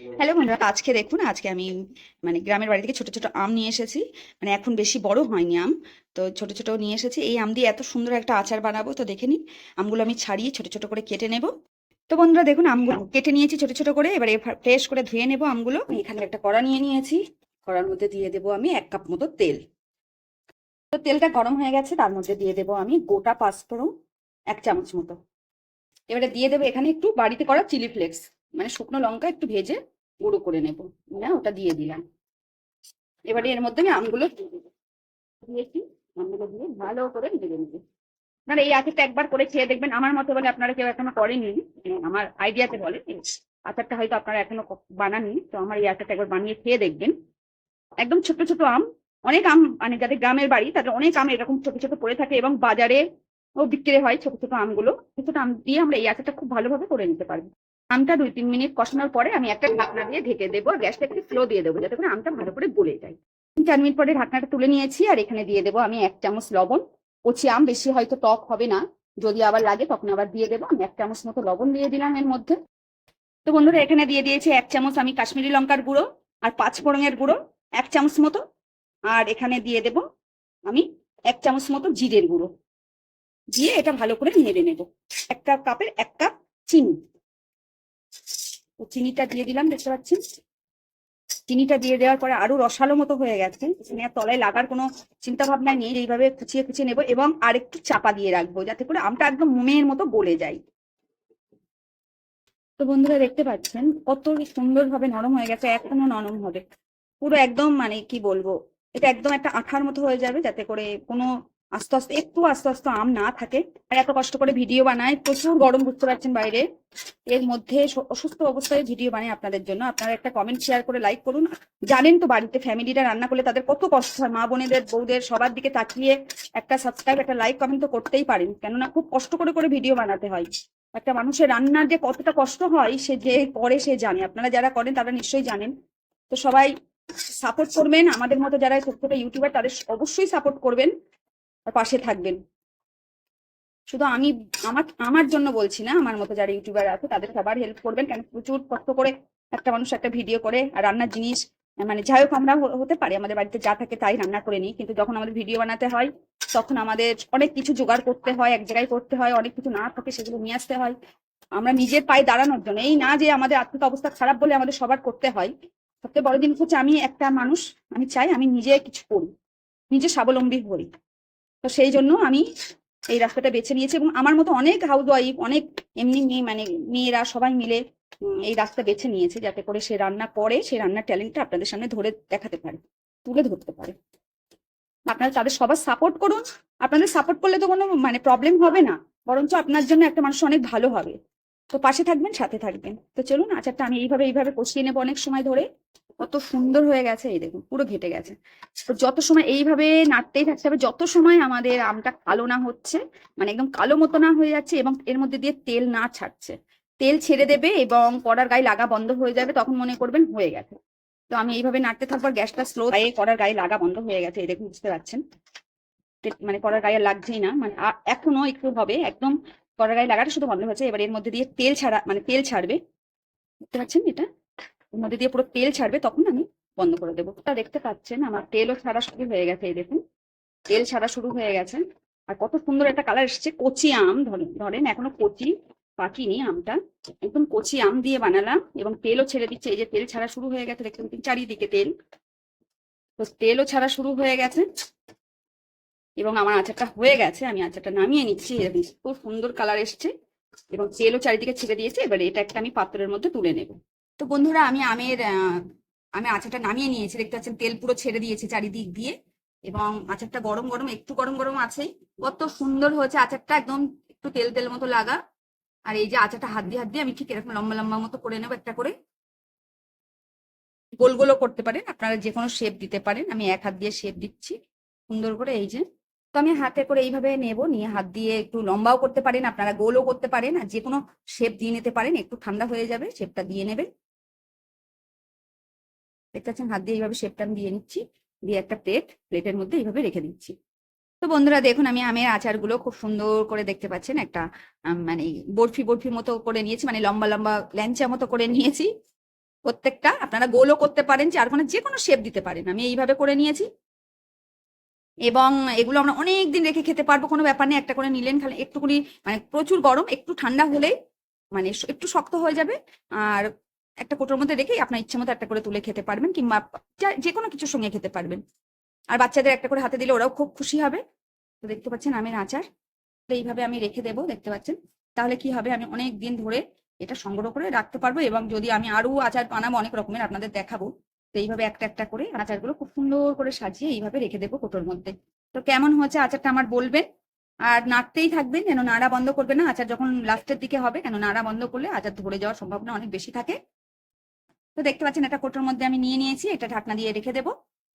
Hello বন্ধুরা, আজকে দেখুন, আজকে আমি মানে গ্রামের বাড়ি থেকে ছোট ছোট আম নিয়ে এসেছি। মানে এখন বেশি বড় হয়নি আম, তো ছোট ছোট নিয়ে এসেছি। এই আম দিয়ে এত সুন্দর একটা আচার বানাবো, তো দেখে নিন, আমগুলো আমি ছাড়িয়ে ছোট ছোট করে কেটে নেব। তো বন্ধুরা দেখুন, আমগুলো কেটে নিয়েছি ছোট ছোট করে, এবারে ফ্রেশ করে ধুয়ে নেব আমগুলো। আমি এখানে একটা কড়া নিয়ে নিয়েছি, কড়ার মধ্যে দিয়ে দেবো আমি এক কাপ মতো তেল। তো তেলটা গরম হয়ে গেছে, তার মধ্যে দিয়ে দেবো আমি গোটা পাঁচফোড়ন, এক চামচ মতো। এবারে দিয়ে দেবো এখানে একটু বাড়িতে করা চিলি ফ্লেক্স। মানে শুকনো লঙ্কা একটু ভেজে গুঁড়ো করে নেব। না ওটা দিয়ে দিলাম। এবারে এর মধ্যে আমি আমগুলো দিয়েছি, আমগুলো দিয়ে ভালো করে ভেজে নেব আপনারা এই আচারটা একবার করে খেয়ে দেখবেন। আমার মতো বলে আপনারা কেউ এখনও করেননি। মানে আমার আইডিয়াতে বলে। আচারটা হয়তো আপনারা এখনও বানাননি। তো আমার এই আচারটা একবার বানিয়ে খেয়ে দেখবেন। একদম ছোট ছোট আম। অনেক আম মানে যাদের গ্রামের বাড়ি, তাদের অনেক আম এরকম ছোট ছোট পড়ে থাকে এবং বাজারে ও বিক্রি হয় ছোট ছোট আমগুলো। ছোট ছোট আম দিয়ে আমরা এই আচারটা খুব ভালোভাবে করে নিতে পারব। আমটা দুই তিন মিনিট কষানোর পরে আমি একটা ঢাকনা দিয়ে ঢেকে দেবো আর গ্যাসটা একটু স্লো দিয়ে দেবো, যাতে করে আমটা ভালো করে গলে যায়। তিন চার মিনিট পরে ঢাকনাটা তুলে নিয়েছি আর এখানে দিয়ে দেবো আমি এক চামচ লবণ। কচি আম বেশি হয়তো টক হবে না, যদি আবার লাগে তখন আবার দিয়ে দেবো। আমি এক চামচ মতো লবণ দিয়ে দিলাম এর মধ্যে। তো বন্ধুরা, এখানে দিয়ে দিয়েছি এক চামচ আমি কাশ্মীরি লঙ্কার গুঁড়ো আর পাঁচ ফোড়নের গুঁড়ো, এক চামচ মতো। আর এখানে দিয়ে দেব আমি এক চামচ মতো জিরের গুঁড়ো। দিয়ে এটা ভালো করে নেড়ে নেব। একটা কাপের এক কাপ চিনি। চিনিটা দিয়ে দিলাম, দেখতে পাচ্ছেন? চিনিটা দিয়ে দেওয়ার পরে আরও রসালো মতো হয়ে গেছে। চিনি আর তলায় লাগার কোনো চিন্তা ভাবনা নেই, এইভাবে কুচিয়ে কুচিয়ে নেব এবং আরেকটু চাপা দিয়ে রাখব যাতে করে আমটা একদম মোমের মতো গলে যায়। তো বন্ধুরা দেখতে পাচ্ছেন, কত সুন্দরভাবে নরম হয়ে গেছে, এখনও নরম হবে। পুরো একদম মানে কি বলব, এটা একদম একটা আঠার মতো হয়ে যাবে যাতে করে কোনো আস্তে আস্তে, একটু আস্তে আস্তে আম না থাকে। আর এত কষ্ট করে ভিডিও বানায়, প্রচুর গরম, বুঝতে পারছেন বাইরে। এর মধ্যে অসুস্থ অবস্থায় ভিডিও বানায় আপনাদের জন্য। আপনারা একটা কমেন্ট শেয়ার করে লাইক করুন। জানেন তো বাড়িতে ফ্যামিলিরা রান্না করলে তাদের কত কষ্ট হয়, মা বোনেদের, বউদের সবার দিকে তাকিয়ে একটা সাবস্ক্রাইব একটা লাইক কমেন্ট তো করতেই পারেন। কেননা খুব কষ্ট করে করে ভিডিও বানাতে হয়। একটা মানুষের রান্নার যে কতটা কষ্ট হয়, সে যে করে সে জানে। আপনারা যারা করেন, তারা নিশ্চয়ই জানেন। তো সবাই সাপোর্ট করবেন। আমাদের মতো যারা ছোট ছোট ইউটিউবার তাদের অবশ্যই সাপোর্ট করবেন। আর পাশে থাকবেন। শুধু আমি, আমার আমার জন্য বলছি না, আমার মতো যারা ইউটিউবার আছে, তাদের সবার হেল্প করবেন, কেন প্রচুর কষ্ট করে একটা মানুষ একটা ভিডিও করে আর রান্নার জিনিস মানে যাই হোক আমরা হতে পারি, আমাদের বাড়িতে যা থাকে তাই রান্না করে নিই, কিন্তু যখন আমাদের ভিডিও বানাতে হয়, তখন আমাদের অনেক কিছু জোগাড় করতে হয়, এক জায়গায় করতে হয়, অনেক কিছু না থাকে সেগুলো নিয়ে আসতে হয়। আমরা নিজের পায়ে দাঁড়ানোর জন্য, এই না যে আমাদের আর্থিক অবস্থা খারাপ বলে আমাদের সবার করতে হয়, সবচেয়ে বড় জিনিস হচ্ছে আমি একটা মানুষ, আমি চাই আমি নিজে কিছু করি, নিজে স্বাবলম্বী হই। তো সেই জন্য আমি এই রাস্তাটা বেছে নিয়েছি এবং আমার মতো অনেক হাউস ওয়াইফ অনেক এমনি মেয়ে মানে মেয়েরা সবাই মিলে এই রাস্তা বেছে নিয়েছে যাতে করে সে রান্না করে, সে রান্নার ট্যালেন্টটা আপনাদের সামনে ধরে দেখাতে পারে, তুলে ধরতে পারে। আপনারা তাদের সবার সাপোর্ট করুন। আপনাদের সাপোর্ট করলে তো কোনো মানে প্রবলেম হবে না। বরঞ্চ আপনার জন্য একটা মানুষ অনেক ভালো হবে। তো পাশে থাকবেন, সাথে থাকবেন। তো চলুন, আচারটা আমি এইভাবে এইভাবে কষিয়ে নেব অনেক সময় ধরে। কত সুন্দর হয়ে গেছে, এই দেখুন, পুরো ঘেটে গেছে। তো যত সময় এইভাবে নাড়তেই থাকতে হবে যত সময় আমাদের আমটা কালো না হচ্ছে মানে একদম কালো মতো না হয়ে যাচ্ছে এবং এর মধ্যে দিয়ে তেল না ছাড়ছে, তেল ছেড়ে দেবে এবং কড়ার গায়ে লাগা বন্ধ হয়ে যাবে, তখন মনে করবেন হয়ে গেছে। তো আমি এইভাবে নাড়তে থাকব গ্যাসটা স্লো গায়ে কড়ার গায়ে লাগা বন্ধ হয়ে গেছে, এই দেখুন, বুঝতে পারছেন? মানে কড়ার গায়ে লাগছেই না মানে এখনও একটু হবে, একদম কড়ার গায়ে লাগাটা শুধু বন্ধ হয়েছে, এবার এর মধ্যে দিয়ে তেল ছাড়া মানে তেল ছাড়বে, বুঝতে পারছেন এটা? এর মধ্যে দিয়ে পুরো তেল ছাড়বে, তখন আমি বন্ধ করে দেবো। তা দেখতে পাচ্ছেন, আমার তেলও ছাড়া শুরু হয়ে গেছে, এই দেখুন। তেল ছাড়া শুরু হয়ে গেছে। আর কত সুন্দর একটা কালার এসেছে, কচি আম ধরেন ধরেন এখনও কচি পাকিনি আমটা। একদম কচি আম দিয়ে বানালাম এবং তেলও ছেড়ে দিচ্ছে, এই যে তেল ছাড়া শুরু হয়ে গেছে, দেখুন চারিদিকে তেল। তো তেলও ছাড়া শুরু হয়ে গেছে এবং আমার আচারটা হয়ে গেছে, আমি আচারটা নামিয়ে নিচ্ছি খুব সুন্দর কালার এসছে এবং তেলও চারিদিকে ছেড়ে দিয়েছে, এবার এটা একটা আমি পাত্রের মধ্যে তুলে নেব। তো বন্ধুরা আমি আমের আমি আচারটা নামিয়ে নিয়েছি। দেখতে পাচ্ছেন তেল পুরো ছেড়ে দিয়েছে চারিদিক দিয়ে এবং আচারটা গরম গরম, একটু গরম গরম আছেই কত সুন্দর হয়েছে আচারটা, একদম একটু তেল তেল মতো লাগা। আর এই যে আচারটা হাত দিয়ে হাত দিয়ে আমি ঠিক এরকম লম্বা লম্বা মতো করে নেব একটা করে। গোল, গোলও করতে পারেন। আপনারা যে কোনো শেপ দিতে পারেন। আমি এক হাত দিয়ে শেপ দিচ্ছি সুন্দর করে এই যে। তো আমি হাতে করে এইভাবে নেব। নিয়ে হাত দিয়ে একটু লম্বাও করতে পারেন। আপনারা গোলও করতে পারেন। আর যে কোনো শেপ দিয়ে নিতে পারেন। একটু ঠান্ডা হয়ে যাবে শেপটা দিয়ে নেবেন। দেখতে পাচ্ছেন, হাত দিয়ে এইভাবে শেপটা আমি দিয়ে নিচ্ছি, দিয়ে একটা প্লেট প্লেটের মধ্যে এইভাবে রেখে দিচ্ছি। তো বন্ধুরা, দেখুন, আমি আমের আচারগুলো খুব সুন্দর করে দেখতে পাচ্ছেন, একটা মানে বরফি বরফি মতো করে নিয়েছি মানে লম্বা লম্বা ল্যাংচা মতো করে নিয়েছি। প্রত্যেকটা আপনারা গোলও করতে পারেন চারকোনা যে কোনো শেপ দিতে পারেন। আমি এইভাবে করে নিয়েছি। এবং এগুলো আমরা অনেক দিন রেখে খেতে পারব, কোনো ব্যাপার নেই, একটা করে নিলেন, খালি একটুখানি মানে প্রচুর গরম, একটু ঠান্ডা হলেই মানে একটু শক্ত হয়ে যাবে। আর একটা কোটোর মধ্যে রেখেই আপনার ইচ্ছে মতো একটা করে তুলে খেতে পারবেন কিংবা যা- কোনো কিছুর সঙ্গে খেতে পারবেন। আর বাচ্চাদের একটা করে হাতে দিলে ওরাও খুব খুশি হবে। তো দেখতে পাচ্ছেন আমের আচার এইভাবে আমি রেখে দেবো, দেখতে পাচ্ছেন। তাহলে কি হবে? আমি অনেক দিন ধরে এটা সংগ্রহ করে রাখতে পারব এবং যদি আমি আরও আচার বানাবো, অনেক রকমের আপনাদের দেখাবো। তো এইভাবে একটা একটা করে আচারগুলো খুব সুন্দর করে সাজিয়ে এইভাবে রেখে দেবো কোটোর মধ্যে। তো কেমন হয়েছে আচারটা আমার বলবেন। আর নাড়তেই থাকবেন, যেন নাড়া বন্ধ করবে না। আচার যখন লাস্টের দিকে হবে, কেন নাড়া বন্ধ করলে আচার ধরে যাওয়ার সম্ভাবনা অনেক বেশি থাকে। তো দেখতে পাচ্ছেন একটা কোটোর মধ্যে আমি নিয়ে নিয়েছি এটা ঢাকনা দিয়ে রেখে দেবো।